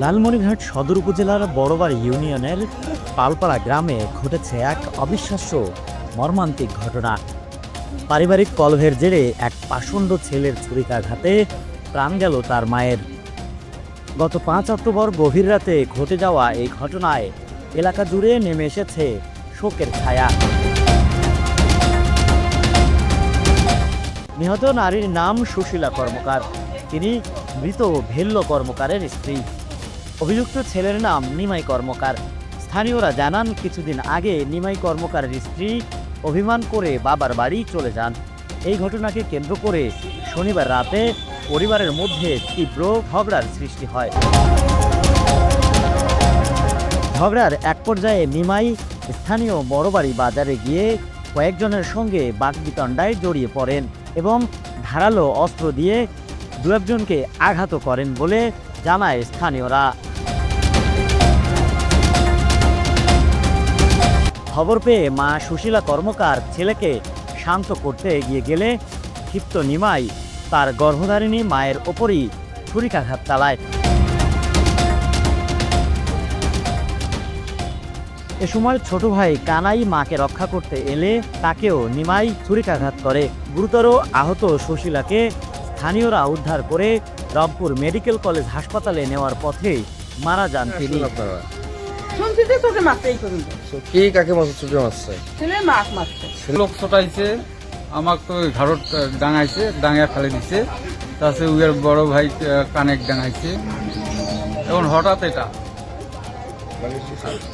লালমনিরহাট সদর উপজেলার বড়বার ইউনিয়নের পালপাড়া গ্রামে ঘটেছে এক অবিশ্বাস্য মর্মান্তিক ঘটনা। পারিবারিক কলভের জেরে এক পাষণ্ড ছেলের ছুরিকাঘাতে প্রাণ গেল তার মায়ের। গত পাঁচ অক্টোবর গভীর রাতে ঘটে যাওয়া এই ঘটনায় এলাকা জুড়ে নেমে এসেছে শোকের ছায়া। নিহত নারীর নাম সুশীলা কর্মকার। তিনি মৃত ভেল্ল কর্মকারের স্ত্রী। অভিযুক্ত ছেলের নাম নিমাই কর্মকার। স্থানীয়রা জানান, কিছুদিন আগে নিমাই কর্মকারের স্ত্রী অভিমান করে বাবার বাড়ি চলে যান। এই ঘটনাকে কেন্দ্র করে শনিবার রাতে পরিবারের মধ্যে তীব্র ঝগড়ার সৃষ্টি হয়। ঝগড়ার এক পর্যায়ে নিমাই স্থানীয় বড়বাড়ি বাজারে গিয়ে কয়েকজনের সঙ্গে বাগবিতণ্ডায় জড়িয়ে পড়েন এবং ধারালো অস্ত্র দিয়ে দু একজনকে আঘাত করেন বলে জানায় স্থানীয়রা। খবর পেয়ে মা সুশীলা কর্মকার ছেলেকে শান্ত করতে এগিয়ে গেলে ক্ষিপ্ত নিমাই তার গর্ভধারিণী মায়ের ওপরই ছুরিকাঘাত চালায়। এ সময় ছোট ভাই কানাই মাকে রক্ষা করতে এলে তাকেও নিমাই ছুরিকাঘাত করে। গুরুতর আহত সুশীলাকে স্থানীয়রা উদ্ধার করে রংপুর মেডিকেল কলেজ হাসপাতালে নেওয়ার পথে মারা যান তিনি। আসলেন আপনারা শুনছি যে তোকে মারতেই করুন তো কে কাকে মাছ ছুটে মারছে? ছেলে মাছ মারছে। লোক ছোটাইছে আমাকে ঘাড়ত ডাঙাইছে ডাঙা ফেলে দিছে। তাছে উয়ের বড় ভাই কানেক ডাঙাইছে। এখন হঠাৎ এটা।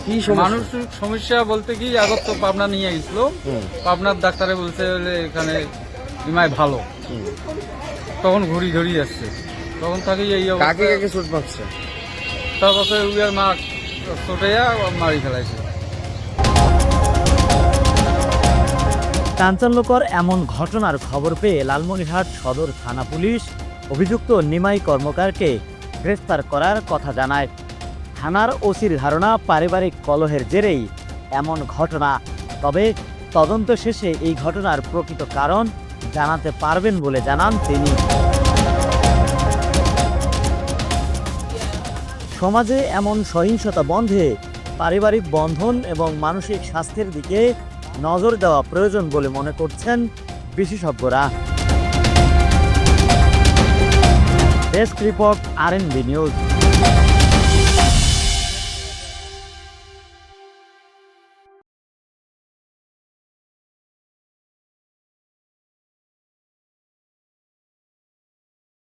কি সমস্যা? মানসিক সমস্যা বলতে কি আগত তো পাবনা নিয়ে গেছিল। পাবনার ডাক্তারে বলছে বলে এখানে ইমাই ভালো। তখন ঘুরি ঘুরি আসছে। তখন থাকি এই কাকে কাকে ছুট মারছে? তারপরে উয়ের মা ছোটাইয়া এমন ঘটনার খবর পেয়ে লালমনিরহাট সদর থানা পুলিশ অভিযুক্ত নিমাই কর্মকারকে গ্রেফতার করার কথা জানায়। থানার ওসির ধারণা, পারিবারিক কলহের জেরেই এমন ঘটনা। তবে তদন্ত শেষে এই ঘটনার প্রকৃত কারণ জানাতে পারবেন বলে জানান তিনি। সমাজে এমন সহিংসতা বন্ধে পারিবারিক বন্ধন এবং মানসিক স্বাস্থ্যের দিকে নজর দেওয়া প্রয়োজন বলে মনে করছেন বিশেষজ্ঞরা। Desk report R N news.